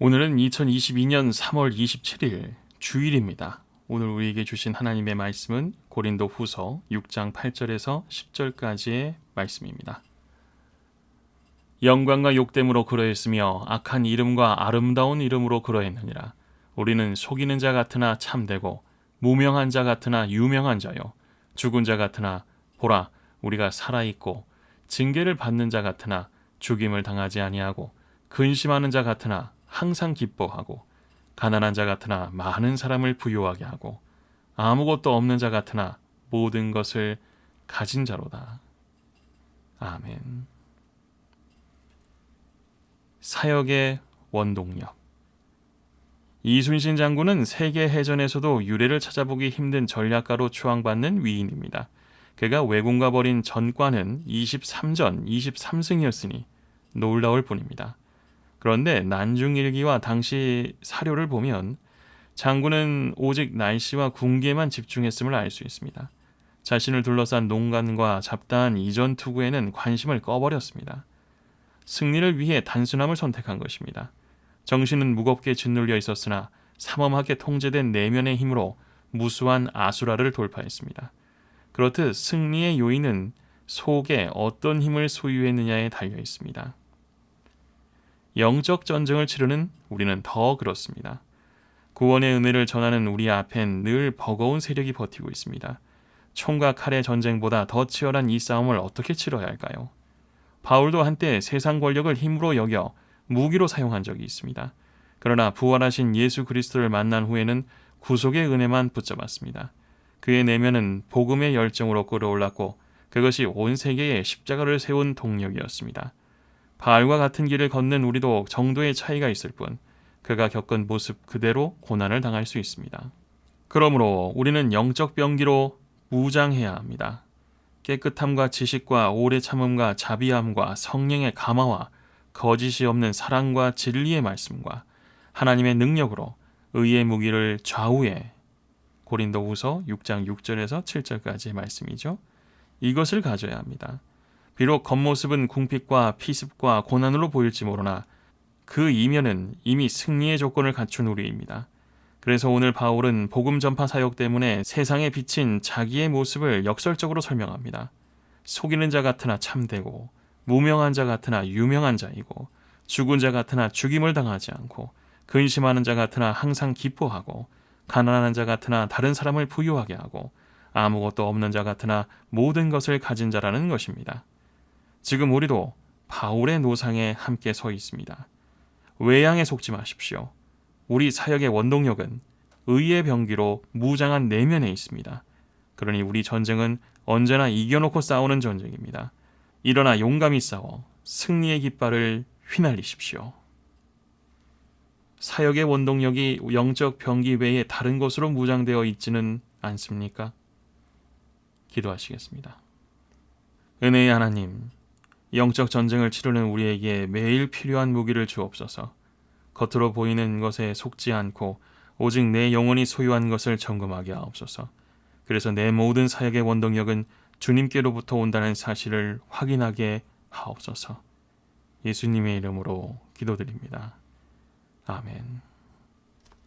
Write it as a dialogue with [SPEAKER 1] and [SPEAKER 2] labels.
[SPEAKER 1] 오늘은 2022년 3월 27일 주일입니다. 오늘 우리에게 주신 하나님의 말씀은 고린도 후서 6장 8절에서 10절까지의 말씀입니다. 영광과 욕됨으로 그러했으며 악한 이름과 아름다운 이름으로 그러했느니라. 우리는 속이는 자 같으나 참되고 무명한 자 같으나 유명한 자요. 죽은 자 같으나 보라 우리가 살아있고 징계를 받는 자 같으나 죽임을 당하지 아니하고 근심하는 자 같으나 항상 기뻐하고 가난한 자 같으나 많은 사람을 부유하게 하고 아무것도 없는 자 같으나 모든 것을 가진 자로다. 아멘. 사역의 원동력. 이순신 장군은 세계 해전에서도 유래를 찾아보기 힘든 전략가로 추앙받는 위인입니다. 그가 왜군과 벌인 전과는 23전 23승이었으니 놀라울 뿐입니다. 그런데 난중일기와 당시 사료를 보면 장군은 오직 날씨와 군기에만 집중했음을 알 수 있습니다. 자신을 둘러싼 농간과 잡다한 이전 투구에는 관심을 꺼버렸습니다. 승리를 위해 단순함을 선택한 것입니다. 정신은 무겁게 짓눌려 있었으나 삼엄하게 통제된 내면의 힘으로 무수한 아수라를 돌파했습니다. 그렇듯 승리의 요인은 속에 어떤 힘을 소유했느냐에 달려 있습니다. 영적 전쟁을 치르는 우리는 더 그렇습니다. 구원의 은혜를 전하는 우리 앞엔 늘 버거운 세력이 버티고 있습니다. 총과 칼의 전쟁보다 더 치열한 이 싸움을 어떻게 치러야 할까요? 바울도 한때 세상 권력을 힘으로 여겨 무기로 사용한 적이 있습니다. 그러나 부활하신 예수 그리스도를 만난 후에는 구속의 은혜만 붙잡았습니다. 그의 내면은 복음의 열정으로 끌어올랐고 그것이 온 세계에 십자가를 세운 동력이었습니다. 바알과 같은 길을 걷는 우리도 정도의 차이가 있을 뿐 그가 겪은 모습 그대로 고난을 당할 수 있습니다. 그러므로 우리는 영적 병기로 무장해야 합니다. 깨끗함과 지식과 오래 참음과 자비함과 성령의 감화와 거짓이 없는 사랑과 진리의 말씀과 하나님의 능력으로 의의 무기를 좌우에 고린도후서 6장 6절에서 7절까지의 말씀이죠. 이것을 가져야 합니다. 비록 겉모습은 궁핍과 피습과 고난으로 보일지 모르나 그 이면은 이미 승리의 조건을 갖춘 우리입니다. 그래서 오늘 바울은 복음 전파 사역 때문에 세상에 비친 자기의 모습을 역설적으로 설명합니다. 속이는 자 같으나 참되고 무명한 자 같으나 유명한 자이고 죽은 자 같으나 죽임을 당하지 않고 근심하는 자 같으나 항상 기뻐하고 가난한 자 같으나 다른 사람을 부유하게 하고 아무것도 없는 자 같으나 모든 것을 가진 자라는 것입니다. 지금 우리도 바울의 노상에 함께 서 있습니다. 외양에 속지 마십시오. 우리 사역의 원동력은 의의 병기로 무장한 내면에 있습니다. 그러니 우리 전쟁은 언제나 이겨놓고 싸우는 전쟁입니다. 일어나 용감히 싸워 승리의 깃발을 휘날리십시오. 사역의 원동력이 영적 병기 외에 다른 것으로 무장되어 있지는 않습니까? 기도하시겠습니다. 은혜의 하나님, 영적 전쟁을 치르는 우리에게 매일 필요한 무기를 주옵소서. 겉으로 보이는 것에 속지 않고 오직 내 영혼이 소유한 것을 점검하게 하옵소서. 그래서 내 모든 사역의 원동력은 주님께로부터 온다는 사실을 확인하게 하옵소서. 예수님의 이름으로 기도드립니다. 아멘.